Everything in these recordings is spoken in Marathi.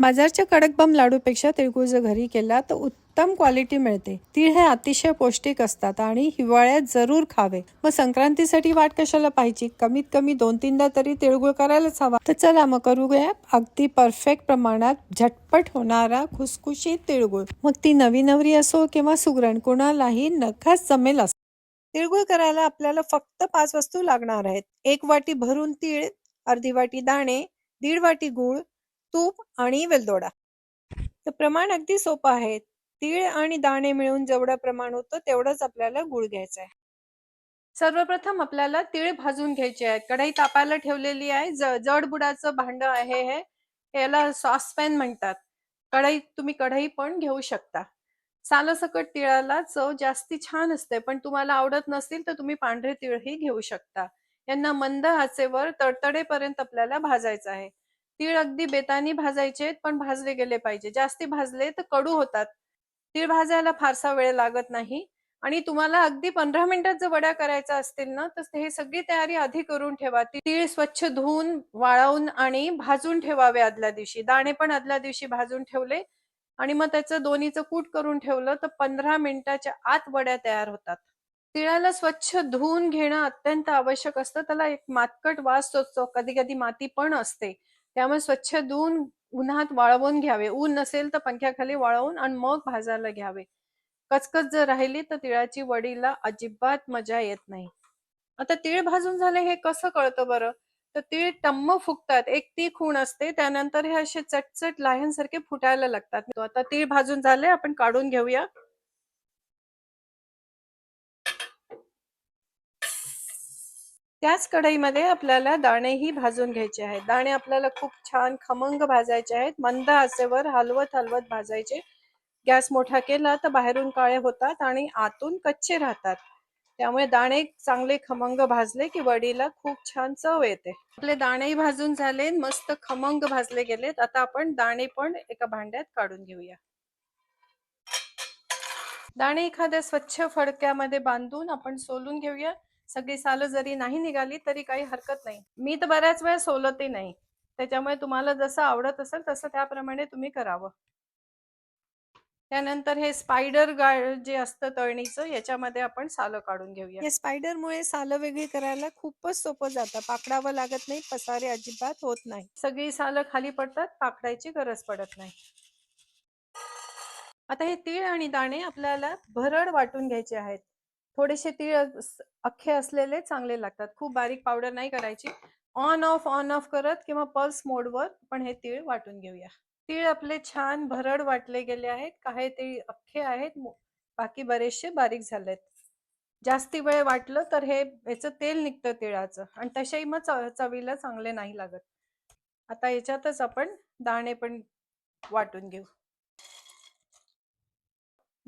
बाजारच्या कडकबम लाडूपेक्षा तिळगुळ जर घरी केला तर उत्तम क्वालिटी मिळते. तीळ हे अतिशय पौष्टिक असतात आणि हिवाळ्यात जरूर खावे. मग संक्रांतीसाठी वाट कशाला पाहिजे कमीत कमी दोन तीनदा तरी तिळगुळ करायलाच हवा. तर चला मग करूया अगदी परफेक्ट प्रमाणात झटपट होणारा खुसखुशीत तिळगुळ. मग ती नवी नवरी असो किंवा सुगरण कोणालाही नखास जमेल असो. तिळगुळ करायला आपल्याला फक्त पाच वस्तू लागणार आहेत. एक वाटी भरून तीळ अर्धी वाटी दाणे दीड वाटी गूळ तूप आणि वेलदोडा. तर प्रमाण अगदी सोपं आहे. तीळ आणि दाणे मिळून जेवढं प्रमाण होतं तेवढंच आपल्याला गुळ घ्यायचं आहे सर्वप्रथम आपल्याला तीळ भाजून घ्यायचे आहे. कढई तापायला ठेवलेली आहे. जडबुडाचं जड बुडाचं भांड आहे हे. याला सॉसपॅन म्हणतात. कढईत तुम्ही कढई पण घेऊ शकता. सालसकट तिळाला चव जास्ती छान असते. पण तुम्हाला आवडत नसतील तर तुम्ही पांढरे तिळही घेऊ शकता. यांना मंद आचेवर तडतडेपर्यंत आपल्याला भाजायचं आहे. तीळ अगदी बेतानी भाजायचे पण भाजले गेले पाहिजे. जास्ती भाजले तर कडू होतात. तीळ भाजायला फारसा वेळ लागत नाही. आणि तुम्हाला अगदी पंधरा मिनिटात जर वड्या करायच्या असतील ना तर हे सगळी तयारी आधी करून ठेवा. तीळ स्वच्छ धुवून वाळवून आणि भाजून ठेवावे आदल्या दिवशी. दाणे पण आदल्या दिवशी भाजून ठेवले. आणि मग त्याचं दोन्हीचं कूट करून ठेवलं तर पंधरा मिनिटाच्या आत वड्या तयार होतात. तिळाला स्वच्छ धुवून घेणं अत्यंत आवश्यक असतं. त्याला एक मातकट वास असतो. कधी कधी माती पण असते. त्यामुळे स्वच्छ धुवून उन्हात वाळवून घ्यावे. ऊन नसेल तर पंख्याखाली वाळवून आणि मग भाजायला घ्यावे. कचकच जर राहिली तर तिळाची वडीला अजिबात मजा येत नाही. आता तीळ भाजून झाले हे कसं कळतं बरं? तर तीळ टम्म फुगतात एक ती खूण असते त्यानंतर हे असे चटचट लाह्यांसारखे फुटायला लागतात. आता तीळ भाजून झाले आपण काढून घेऊया. त्याच कढईमध्ये आपल्याला दाणेही भाजून घ्यायचे आहेत. दाणे आपल्याला खूप छान खमंग भाजायचे आहेत. मंद आचेवर हलवत हलवत भाजायचे. गॅस मोठा केला तर बाहेरून काळे होतात आणि आतून कच्चे राहतात. त्यामुळे दाणे चांगले खमंग भाजले की वडीला खूप छान चव येते. आपले दाणेही भाजून झाले मस्त खमंग भाजले गेलेत. आता आपण दाणे पण एका भांड्यात काढून घेऊया. दाणे एखाद्या स्वच्छ फडक्यामध्ये बांधून आपण सोलून घेऊया. सगळी सालं जरी नाही निघाली तरी काही हरकत नाही. मी तर बऱ्याच वेळा सोलते नाही. त्याच्यामुळे तुम्हाला जसं आवडत असेल तसं त्याप्रमाणे तुम्ही करावं. त्यानंतर हे स्पायडर गाळ जे असतं तळणीचं याच्यामध्ये आपण सालं काढून घेऊया. या स्पायडरमुळे सालं वेगळी करायला खूपच सोपं जातं. पाकडावं लागत नाही पसारे अजिबात होत नाही. सगळी सालं खाली पडतात पाकडायची गरज पडत नाही. आता हे तीळ आणि दाणे आपल्याला भरड वाटून घ्यायचे आहेत. थोडेसे तीळ अख्खे असलेले चांगले लागतात. खूप बारीक पावडर नाही करायची. ऑन ऑफ ऑन ऑफ करत किंवा पल्स मोडवर पण हे तीळ वाटून घेऊया. तीळ आपले छान भरड वाटले गेले आहेत. काही तीळ अख्खे आहेत. बाकी बरेचसे बारीक झालेत. जास्ती वेळ वाटलं तर हे याचं तेल निघतं तिळाचं. आणि तसेही मग चवीला चांगले नाही लागत. आता याच्यातच आपण दाणे पण वाटून घेऊ.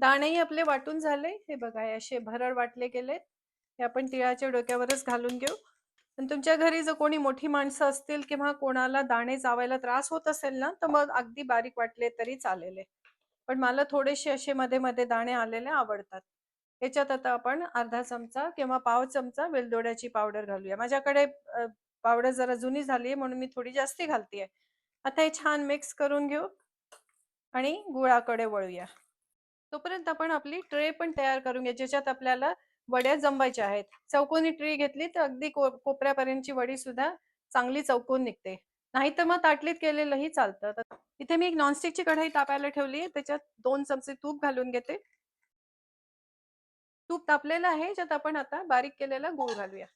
दाणेही आपले वाटून झाले. हे बघा असे भरड वाटले गेलेत. हे आपण तिळाच्या डोक्यावरच घालून घेऊ. आणि तुमच्या घरी जर कोणी मोठी माणसं असतील किंवा कोणाला दाणे चावायला त्रास होत असेल ना तर मग अगदी बारीक वाटले तरी चालेल. पण मला थोडेसे असे मध्ये मध्ये दाणे आलेले आवडतात. याच्यात आता आपण अर्धा चमचा किंवा पाव चमचा वेलदोड्याची पावडर घालूया. माझ्याकडे पावडर जरा जुनी झाली म्हणून मी थोडी जास्ती घालतीये. आता हे छान मिक्स करून घेऊ आणि गुळाकडे वळूया. तोपर्यंत आपण आपली ट्रे पण तयार करून घ्या ज्याच्यात आपल्याला वड्या जमवायच्या आहेत. चौकोनी ट्रे घेतली तर अगदी कोपऱ्यापर्यंतची वडी सुद्धा चांगली चौकोन निघते. नाहीतर मग ताटलीत केलेलंही चालतं. तर इथे मी एक नॉनस्टिकची कढाई तापायला ठेवली आहे. त्याच्यात दोन चमचे तूप घालून घेते. तूप तापलेलं आहे ज्यात आपण आता बारीक केलेला गूळ घालूया.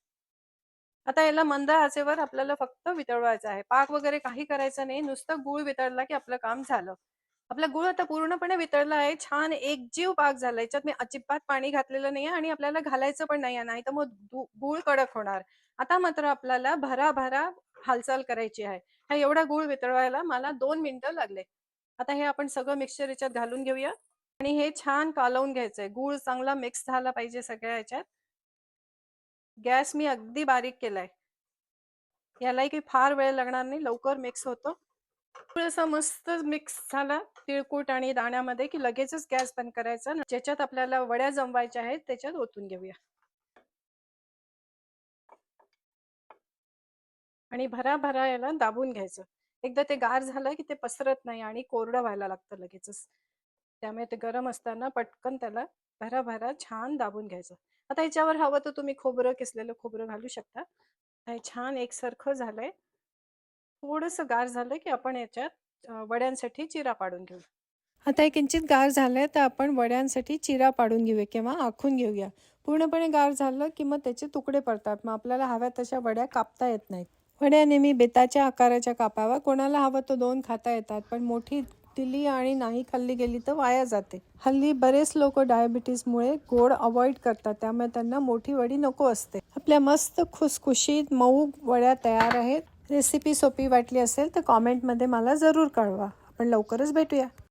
आता याला मंद आचेवर आपल्याला फक्त वितळवायचं आहे. पाक वगैरे काही करायचं नाही. नुसतं गूळ वितळला की आपलं काम झालं. आपला गुळ आता पूर्णपणे वितळला आहे. छान एकजीव पाक झाला. याच्यात मी अजिबात पाणी घातलेलं नाही आणि आपल्याला घालायचं पण नाही नाही तर मग गूळ गुळ कडक होणार. आता मात्र आपल्याला भराभरा हालचाल करायची आहे. हा एवढा गुळ वितळवायला मला दोन मिनिटं लागले. आता हे आपण सगळं मिक्सचर याच्यात घालून घेऊया. आणि हे छान कालवून घ्यायचंय. गुळ चांगला मिक्स झाला पाहिजे सगळ्या याच्यात. गॅस मी अगदी बारीक केलाय. यालाही काही फार वेळ लागणार नाही. लवकर मिक्स होतो. थोडासा मस्त मिक्स झाला तिळकूट आणि दाण्यामध्ये की लगेचच गॅस बंद करायचा ज्याच्यात आपल्याला वड्या जमवायच्या आहेत त्याच्यात ओतून घेऊया. आणि भराभरा याला दाबून घ्यायचं. एकदा ते गार झालं की ते पसरत नाही आणि कोरडं व्हायला लागतं लगेचच. त्यामुळे ते गरम असताना पटकन त्याला भराभरा छान दाबून घ्यायचं. आता याच्यावर हवं तर तुम्ही खोबरं किसलेलं खोबरं घालू शकता. हे छान एकसारखं झालंय. थोडंसं गार झालं की आपण याच्यात वड्यांसाठी चिरा पाडून घेऊ. आता हे किंचित गार झालंय तर आपण वड्यांसाठी चिरा पाडून घेऊया किंवा आखून घेऊया. पूर्णपणे गार झालं की मग त्याचे तुकडे पडतात. मग आपल्याला हव्या तशा वड्या कापता येत नाहीत. वड्या नेहमी बेताच्या आकाराच्या कापाव्या. कोणाला हवं तो दोन खाता येतात पण मोठी दिली आणि नाही खाल्ली गेली तर वाया जाते. हल्ली बरेच लोक डायबिटीसमुळे गोड अवॉइड करतात. त्यामुळे त्यांना मोठी वडी नको असते. आपल्या मस्त खुसखुशीत मऊ वड्या तयार आहेत. रेसिपी सोपी वाटली असेल तर कॉमेंटमध्ये मला जरूर कळवा. आपण लवकरच भेटूया.